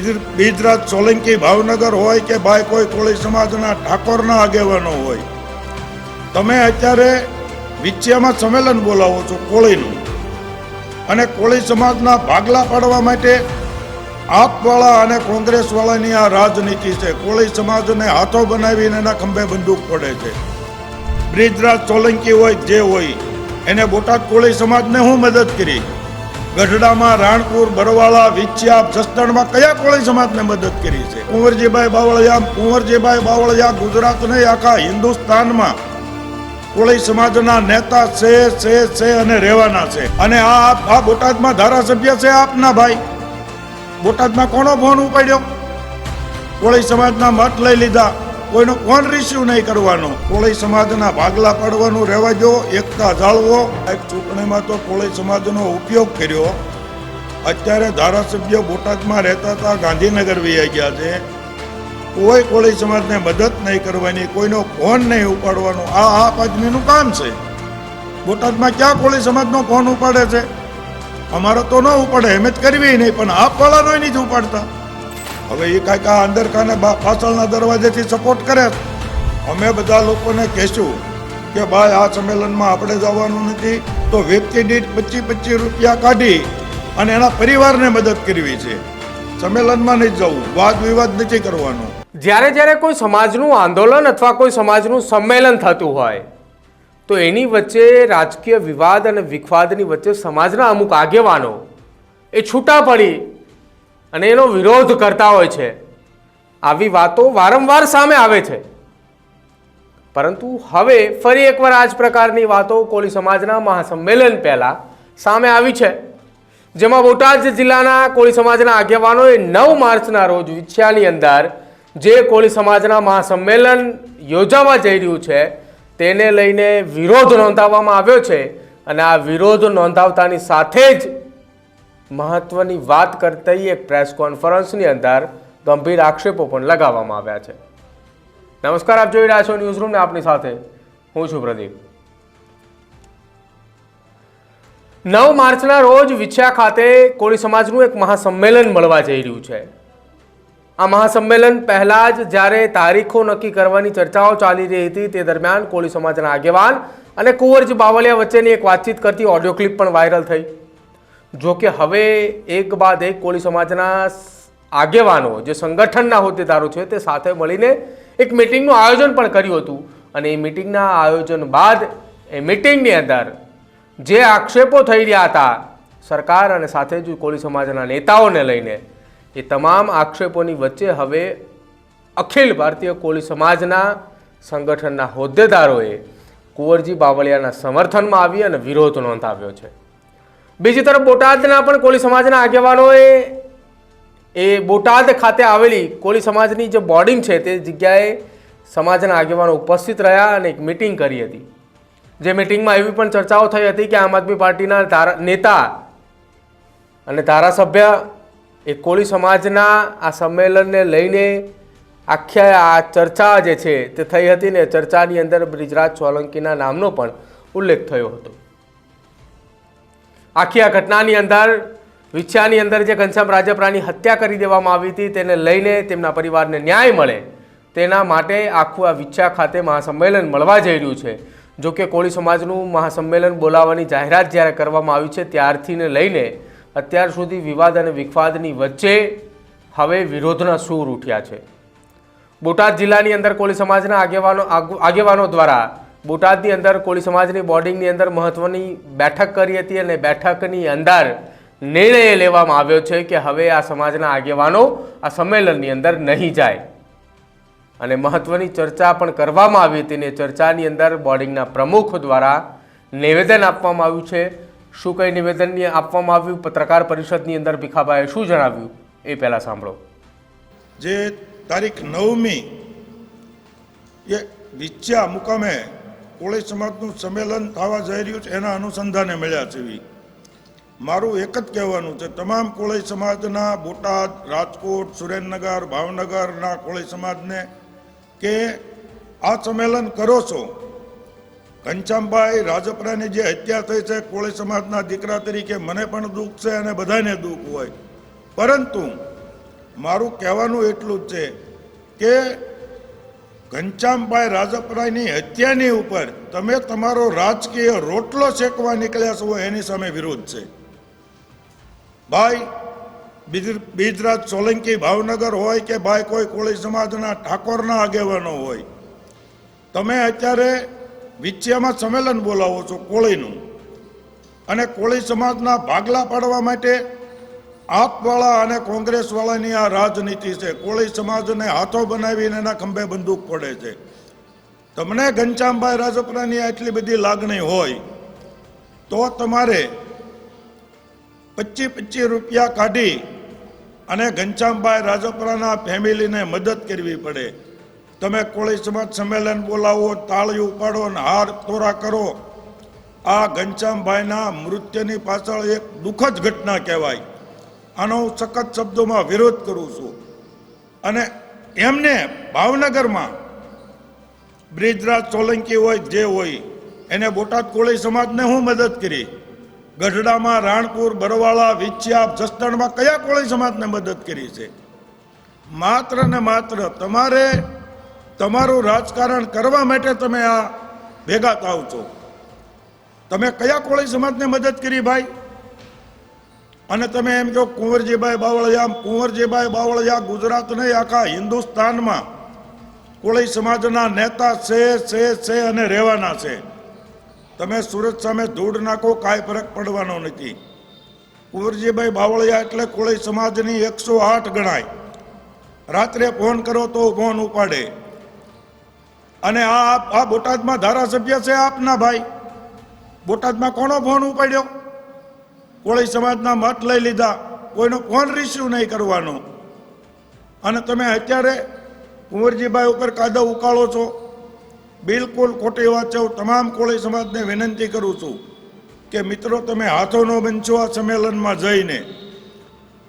બીજ- બીજરાજ સોલંકી ભાવનગર હોય કે ભાઈ કોઈ કોળી સમાજના ઠાકોરના આગેવાનો હોય, તમે અત્યારે વિચ્યામાં સંમેલન બોલાવો છો કોળીનું. અને કોળી સમાજના ભાગલા પાડવા માટે આપવાળા અને કોંગ્રેસવાળાની આ રાજનીતિ છે. કોળી સમાજને હાથો બનાવીને એના ખંભે બંદૂક પડે છે. બ્રિજરાજ સોલંકી હોય, જે હોય, એને બોટાદ કોળી સમાજને હું મદદ કરી. ગઢડામાં રાણપુર, બરવાળા વિચ્યાપ જસદણમાં કયા કોળી સમાજને મદદ કરી છે? કુંવરજીભાઈ બાવળિયા કુંવરજીભાઈ બાવળિયા ગુજરાત નહીં આખા હિન્દુસ્તાનમાં કોળી સમાજના નેતા છે છે છે અને રહેવાના છે. અને આ આપ- આ બોટાદમાં ધારાસભ્ય છે આપના ભાઈ. બોટાદમાં કોનો ફોન ઉપાડ્યો? કોળી સમાજના મત લઈ લીધા. કોઈનો ફોન રિસીવ નહીં કરવાનો? કોળી સમાજના ભાગલા પાડવાનું રહેવા જો એકતા જાળવો. એક ચૂંટણીમાં તો કોળી સમાજનો ઉપયોગ કર્યો. અત્યારે ધારાસભ્ય બોટાદમાં રહેતા હતા, ગાંધીનગર વહી ગયા છે. કોઈ કોળી સમાજને મદદ નહીં કરવાની, કોઈનો ફોન નહીં ઉપાડવાનો. આ આપ આદમીનું કામ છે. બોટાદમાં ક્યાં કોળી સમાજનો ફોન ઉપાડે છે? અમારો તો ન ઉપાડે એમ જ કરવી નહીં, પણ આપવાળાનો નહીં જ ઉપાડતા. હવે એ કાંઈક આ અંદરકાને પાછળના દરવાજેથી સપોર્ટ કરે. અમે બધા લોકોને કહેશું કે ભાઈ, આ સંમેલનમાં આપણે જવાનું નથી, તો વ્યક્તિ દીઠ પચીસ પચીસ રૂપિયા કાઢી અને એના પરિવારને મદદ કરવી છે. સંમેલનમાં નહીં જવું, વાદ વિવાદ નથી કરવાનો. જ્યારે જ્યારે કોઈ સમાજનું આંદોલન અથવા કોઈ સમાજનું સંમેલન થતું હોય, તો એની વચ્ચે રાજકીય વિવાદ અને વિખવાદની વચ્ચે સમાજના અમુક આગેવાનો એ છૂટા પડી અને એનો વિરોધ કરતા હોય છે. આવી વાતો વારંવાર સામે આવે છે. પરંતુ હવે ફરી એકવાર આ જ પ્રકારની વાતો કોળી સમાજના મહાસંમેલન પહેલાં સામે આવી છે. જેમાં બોટાદ જિલ્લાના કોળી સમાજના આગેવાનોએ નવ માર્ચના રોજ વિછ્યાની અંદર જે કોળી સમાજના મહાસંમેલન યોજાવા જઈ રહ્યું છે, તેને લઈને વિરોધ નોંધાવવામાં આવ્યો છે. અને આ વિરોધ નોંધાવતાની સાથે જ મહત્વની વાત કરતી એક પ્રેસ કોન્ફરન્સની અંદર ગંભીર આક્ષેપો પણ લગાવવામાં આવ્યા છે. નમસ્કાર, આપ જોઈ રહ્યા છો ન્યૂઝરૂમને આપની સાથે હું છું પ્રદીપ. નવ માર્ચના રોજ વિછ્યા ખાતે કોળી સમાજનું એક મહાસંમેલન મળવા જઈ રહ્યું છે. આ મહાસંમેલન પહેલાં જ જ્યારે તારીખો નક્કી કરવાની ચર્ચાઓ ચાલી રહી હતી તે દરમિયાન કોળી સમાજના આગેવાન અને કુંવરજી બાવળિયા વચ્ચેની એક વાતચીત કરતી ઓડિયો ક્લિપ પણ વાયરલ થઈ. જો કે હવે એક બાદ એક કોળી સમાજના આગેવાનો જે સંગઠનના હોદ્દેદારો છે તે સાથે મળીને એક મિટિંગનું આયોજન પણ કર્યું હતું. અને એ મિટિંગના આયોજન બાદ એ મિટિંગની અંદર જે આક્ષેપો થઈ રહ્યા હતા સરકાર અને સાથે જ કોળી સમાજના નેતાઓને લઈને, એ તમામ આક્ષેપોની વચ્ચે હવે અખિલ ભારતીય કોળી સમાજના સંગઠનના હોદ્દેદારોએ કુંવરજી બાવળિયાના સમર્થનમાં આવી અને વિરોધ નોંધાવ્યો છે. બીજી તરફ બોટાદના પણ કોળી સમાજના આગેવાનોએ એ બોટાદ ખાતે આવેલી કોળી સમાજની જે બોર્ડિંગ છે તે જગ્યાએ સમાજના આગેવાનો ઉપસ્થિત રહ્યા અને એક મિટિંગ કરી હતી. જે મિટિંગમાં એવી પણ ચર્ચાઓ થઈ હતી કે આમ આદમી પાર્ટીના ધારા, નેતા અને ધારાસભ્ય એ કોળી સમાજના આ સંમેલનને લઈને આખ્યા આ ચર્ચા જે છે તે થઈ હતી ને ચર્ચાની અંદર બ્રિજરાજ સોલંકીના નામનો પણ ઉલ્લેખ થયો હતો. આખી આ ઘટનાની અંદર વિચ્છાની અંદર જે ઘનશ્યામ રાજપરાની હત્યા કરી દેવામાં આવી હતી, તેને લઈને તેમના પરિવારને ન્યાય મળે. તેના માટે આખું આ વિછ્યા ખાતે મહાસંમેલન મળવા જઈ રહ્યું છે. જો કે કોળી સમાજનું મહાસંમેલન બોલાવવાની જાહેરાત જ્યારે કરવામાં આવી છે ત્યારથીને લઈને અત્યાર સુધી વિવાદ અને વિખવાદની વચ્ચે હવે વિરોધના સૂર ઉઠ્યા છે. બોટાદ જિલ્લાની અંદર કોળી સમાજના આગેવાનો આગેવાનો દ્વારા બોટાદની અંદર કોળી સમાજની બોર્ડિંગની અંદર મહત્વની બેઠક કરી હતી અને બેઠકની અંદર નિર્ણય લેવામાં આવ્યો છે કે હવે આ સમાજના આગેવાનો આ સંમેલનની અંદર નહીં જાય. અને મહત્વની ચર્ચા પણ કરવામાં આવી હતી ને ચર્ચાની અંદર બોર્ડિંગના પ્રમુખ દ્વારા નિવેદન આપવામાં આવ્યું છે. શું કંઈ નિવેદન આપવામાં આવ્યું? પત્રકાર પરિષદની અંદર ભીખાભાઈએ શું જણાવ્યું? એ પહેલાં સાંભળો. જે તારીખ નવમી એ વિચ્યા મુકામે કોળી સમાજનું સંમેલન થવા જઈ રહ્યું છે, એના અનુસંધાને મળ્યા છે. મારું એક જ કહેવાનું છે, તમામ કોળી સમાજના બોટાદ, રાજકોટ, સુરેન્દ્રનગર, ભાવનગરના કોળી સમાજને કે આ સંમેલન કરો છો ઘનશ્યામભાઈ રાજપરાની જે હત્યા થઈ છે, કોળી સમાજના દીકરા તરીકે મને પણ દુઃખ છે અને બધાને દુઃખ હોય પરંતુ મારું કહેવાનું એટલું જ છે કે ઘનશ્યામભાઈ રાજપરાયની હત્યાની ઉપર તમે તમારો રાજકીય રોટલો શેકવા નીકળ્યા છો એની સામે વિરોધ છે. ભાઈ બીજરાજ સોલંકી ભાવનગર હોય કે ભાઈ કોઈ કોળી સમાજના ઠાકોરના આગેવાનો હોય, તમે અત્યારે વિછિયામાં સંમેલન બોલાવો છો કોળીનું. અને કોળી સમાજના ભાગલા પાડવા માટે આપવાળા અને કોંગ્રેસવાળાની આ રાજનીતિ છે, કોળી સમાજને હાથો બનાવીને એના ખંભે બંદૂક પડે છે. તમને ઘનશ્યામભાઈ રાજપરાની આટલી બધી લાગણી હોય, તો તમારે પચીસ પચીસ રૂપિયા કાઢી અને ઘનશ્યામભાઈ રાજપરાના ફેમિલીને મદદ કરવી પડે. તમે કોળી સમાજ સંમેલન બોલાવો, તાળી ઉપાડો ને હાર તોરા કરો. આ ઘનશ્યામભાઈના મૃત્યુની પાછળ એક દુઃખદ ઘટના કહેવાય. આનો હું સખત શબ્દોમાં વિરોધ કરું છું. અને એમને ભાવનગરમાં બ્રિજરાજ સોલંકી હોય જે હોય, એને બોટાદ કોળી સમાજને હું મદદ કરી. ગઢડામાં રાણપુર, બરવાળા વિચ્યાપ જસદણમાં કયા કોળી સમાજને મદદ કરી છે? માત્ર ને માત્ર તમારે તમારું રાજકારણ કરવા માટે તમે આ ભેગા થાવ છો. તમે કયા કોળી સમાજને મદદ કરી ભાઈ? અને તમે એમ કહો, કુંવરજીભાઈ બાવળિયા કુંવરજીભાઈ બાવળિયા ગુજરાત નહીં, આખા હિન્દુસ્તાનમાં કોળી સમાજના નેતા છે છે છે અને રહેવાના છે. તમે સુરત સામે ધૂળ નાખો, કાંઈ ફરક પડવાનો નથી. કુંવરજીભાઈ બાવળિયા એટલે કોળી સમાજની એકસો આઠ ગણાય. રાત્રે ફોન કરો તો ફોન ઉપાડે. અને આ આ બોટાદમાં ધારાસભ્ય છે આપના ભાઈ. બોટાદમાં કોનો ફોન ઉપાડ્યો? કોળી સમાજના મત લઈ લીધા. કોઈનો ફોન રિસીવ નહીં કરવાનો. અને તમે અત્યારે કુંવરજીભાઈ ઉપર કાયદો ઉકાળો છો. બિલકુલ ખોટી વાત છે. હું તમામ કોળી સમાજને વિનંતી કરું છું કે મિત્રો, તમે હાથોનો બનશો આ સંમેલનમાં જઈને.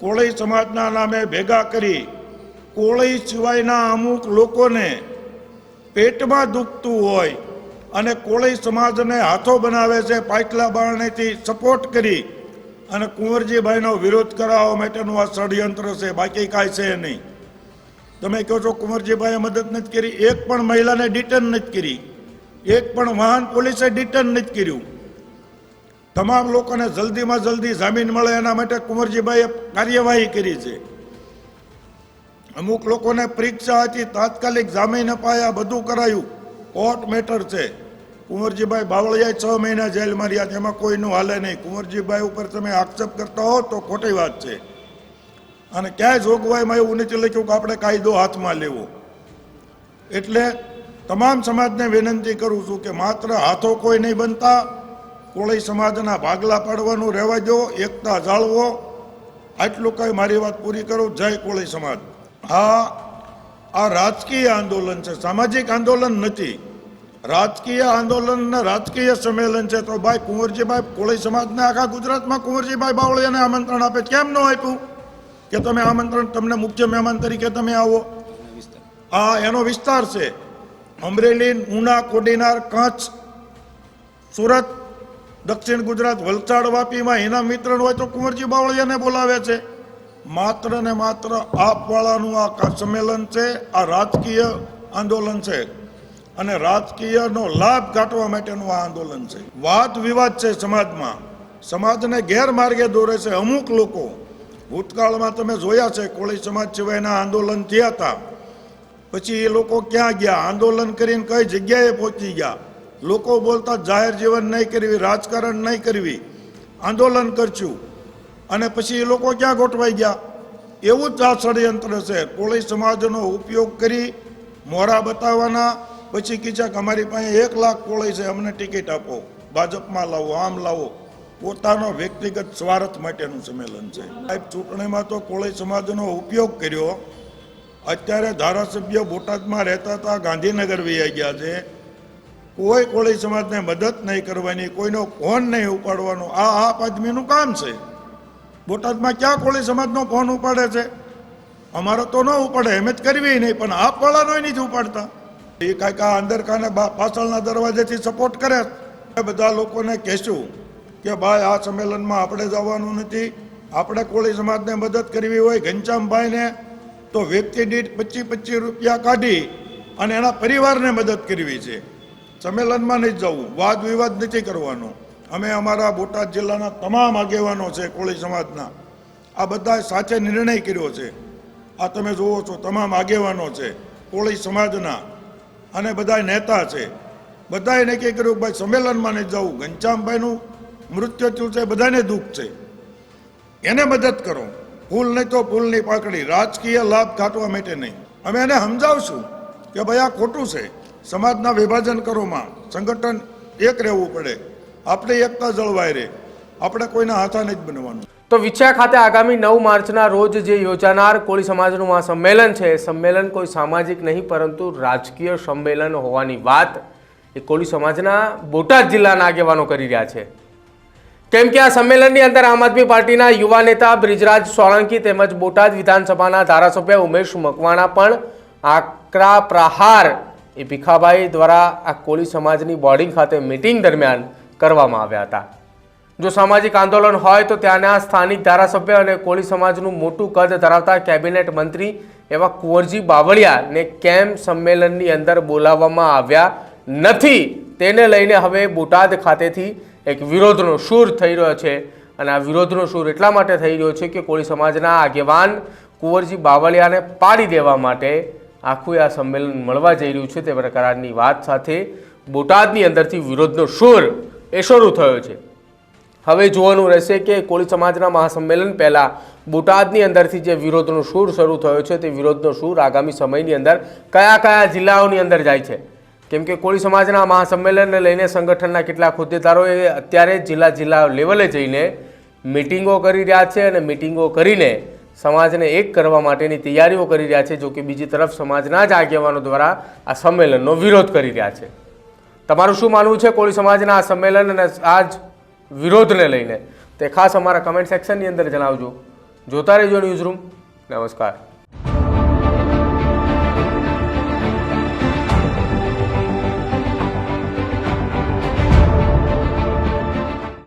કોળી સમાજના નામે ભેગા કરી કોળી સિવાયના અમુક લોકોને પેટમાં દુખતું હોય અને કોળી સમાજને હાથો બનાવે છે, પાટલા બારણેથી સપોર્ટ કરી અને કુંવરજીભાઈનો વિરોધ કરાવવા માટેનું આ ષડયંત્ર છે, બાકી કાંઈ છે નહીં. તમે કહો છો કુંવરજીભાઈએ મદદ નથી કરી, એક પણ મહિલાને ડિટેન નથી કરી. એક પણ વાહન પોલીસે ડિટેન નથી કર્યું. તમામ લોકોને જલ્દીમાં જલ્દી જામીન મળે એના માટે કુંવરજીભાઈએ કાર્યવાહી કરી છે. અમુક લોકોને પરીક્ષા હતી, તાત્કાલિક જામીન અપાયા, બધું કરાયું. કોર્ટ મેટર છે. કુંવરજીભાઈ બાવળિયાએ છ મહિના જેલમાં રહ્યા તેમાં કોઈનું હાલે નહીં. કુંવરજીભાઈ ઉપર તમે આક્ષેપ કરતા હો તો ખોટી વાત છે. અને ક્યાંય જોગવાઈમાં એવું નથી લખ્યું કે આપણે કાયદો હાથમાં લેવો. એટલે તમામ સમાજને વિનંતી કરું છું કે માત્ર હાથો કોઈ નહીં બનતા, કોળી સમાજના ભાગલા પાડવાનું રહેવા દો, એકતા જાળવો. આટલું કઈ મારી વાત પૂરી કરું. જય કોળી સમાજ. હા, આ રાજકીય આંદોલન છે. સામાજિક આંદોલન નથી. રાજકીય આંદોલનના રાજકીય સંમેલન છે તો ભાઈ કુંવરજીભાઈ કોળી સમાજને આખા ગુજરાતમાં કુંવરજીભાઈ બાવળીયાને આમંત્રણ આપે કેમ ન આપ્યું? કે તમે આમંત્રણ તમને મુખ્ય મહેમાન તરીકે તમે આવો. આ એનો વિસ્તાર છે. અમરેલી, ઉના, કોડીનાર કચ્છ સુરત, દક્ષિણ ગુજરાત, વલસાડ, વાપીમાં એના મિત્ર હોય તો કુંવરજી બાવળિયાને બોલાવે છે. માત્ર ને માત્ર આપવાળાનું આ સંમેલન છે. આ રાજકીય આંદોલન છે. અને રાજકીયનો લાભ કાઢવા માટેનું આ આંદોલન છે. વાદ વિવાદ છે સમાજમાં. સમાજને ગેરમાર્ગે દોરે છે અમુક લોકો. ભૂતકાળમાં તમે જોયા છે કોળી સમાજ સિવાયના આંદોલન થયા હતા. પછી એ લોકો ક્યાં ગયા? આંદોલન કરીને કઈ જગ્યાએ પહોંચી ગયા? લોકો બોલતા જાહેર જીવન નહીં કરવી, રાજકારણ નહીં કરવી. આંદોલન કરશું. અને પછી એ લોકો ક્યાં ગોઠવાઈ ગયા? એવું જ આ ષડયંત્ર છે. કોળી સમાજનો ઉપયોગ કરી મોરા બતાવવાના પછી કીધા કે અમારી પાસે એક લાખ કોળી છે, અમને ટિકિટ આપો. ભાજપમાં લાવો, આમ લાવો. પોતાનો વ્યક્તિગત સ્વાર્થ માટેનું સંમેલન છે. સાહેબ, ચૂંટણીમાં તો કોળી સમાજનો ઉપયોગ કર્યો. અત્યારે ધારાસભ્ય બોટાદમાં રહેતા હતા, ગાંધીનગર વૈયા ગયા છે. કોઈ કોળી સમાજને મદદ નહીં કરવાની, કોઈનો ફોન નહીં ઉપાડવાનો. આ આપ આદમીનું કામ છે. બોટાદમાં ક્યાં કોળી સમાજનો ફોન ઉપાડે છે? અમારો તો ન ઉપાડે, એમ જ કરવી નહીં, પણ આપ નહીં જ ઉપાડતા. એ કાંઈક અંદરકાને પાછળના દરવાજેથી સપોર્ટ કરે એ બધા લોકોને કહેશું કે ભાઈ, આ સંમેલનમાં આપણે જવાનું નથી. આપણે કોળી સમાજને મદદ કરવી હોય ઘનશ્યામભાઈને, તો વ્યક્તિ દીઠ પચીસ પચીસ રૂપિયા કાઢી અને એના પરિવારને મદદ કરવી છે. સંમેલનમાં નહીં જવું. વાદ વિવાદ નથી કરવાનો. અમે અમારા બોટાદ જિલ્લાના તમામ આગેવાનો છે કોળી સમાજના. આ બધા સાચે નિર્ણય કર્યો છે. આ તમે જુઓ છો, તમામ આગેવાનો છે કોળી સમાજના. અને બધા નેતા છે. બધાએ નક્કી કર્યું ભાઈ સંમેલનમાં નહીં જવું, ઘનશ્યામભાઈનું મૃત્યુ થયું છે બધાને દુઃખ છે. એને મદદ કરો. ફૂલ નહીં તો ફૂલની પાકડી. રાજકીય લાભ કાઢવા માટે નહીં. અમે એને સમજાવશું કે ભાઈ આ ખોટું છે. સમાજના વિભાજન કરોમાં સંગઠન એક રહેવું પડે. આપણે એકતા જળવાય રહે. આપણે કોઈના હાથા નહીં જ બનવાનું. તો વિછા ખાતે આગામી નવ માર્ચના રોજ જે યોજાનાર કોળી સમાજનું આ સંમેલન છે, એ સંમેલન કોઈ સામાજિક નહીં, પરંતુ રાજકીય સંમેલન હોવાની વાત એ કોળી સમાજના બોટાદ જિલ્લાના આગેવાનો કરી રહ્યા છે. કેમ કે આ સંમેલનની અંદર આમ આદમી પાર્ટીના યુવા નેતા બ્રિજરાજ સોલંકી તેમજ બોટાદ વિધાનસભાના ધારાસભ્ય ઉમેશ મકવાણા પણ આકરા પ્રહાર એ ભીખાભાઈ દ્વારા આ કોળી સમાજની બોર્ડિંગ ખાતે મિટિંગ દરમિયાન કરવામાં આવ્યા હતા. જો સામાજિક આંદોલન હોય તો ત્યાંના સ્થાનિક ધારાસભ્ય અને કોળી સમાજનું મોટું કદ ધરાવતા કેબિનેટ મંત્રી એવા કુંવરજી બાવળિયાને કેમ સંમેલનની અંદર બોલાવવામાં આવ્યા નથી તેને લઈને હવે બોટાદ ખાતેથી એક વિરોધનો સૂર થઈ રહ્યો છે. અને આ વિરોધનો સૂર એટલા માટે થઈ રહ્યો છે કે કોળી સમાજના આગેવાન કુંવરજી બાવળિયાને પાડી દેવા માટે આખું આ સંમેલન મળવા જઈ રહ્યું છે તે પ્રકારની વાત સાથે બોટાદની અંદરથી વિરોધનો સૂર એ શરૂ થયો છે. હવે જોવાનું રહેશે કે કોળી સમાજના મહાસંમેલન પહેલાં બોટાદની અંદરથી જે વિરોધનો સૂર શરૂ થયો છે તે વિરોધનો સૂર આગામી સમયની અંદર કયા કયા જિલ્લાઓની અંદર જાય છે? કેમ કે કોળી સમાજના મહાસંમેલનને લઈને સંગઠનના કેટલાક હોદ્દેદારોએ અત્યારે જિલ્લા જિલ્લા લેવલે જઈને મિટિંગો કરી રહ્યા છે અને મિટિંગો કરીને સમાજને એક કરવા માટેની તૈયારીઓ કરી રહ્યા છે, જો કે બીજી તરફ સમાજના જ આગેવાનો દ્વારા આ સંમેલનનો વિરોધ કરી રહ્યા છે. તમારું શું માનવું છે? કોળી સમાજના આ સંમેલન અને આ વિરોધને લઈને તે ખાસ અમારા કમેન્ટ સેક્શનની અંદર જણાવજો. જોતા રહેજો ન્યૂઝ રૂમ નમસ્કાર.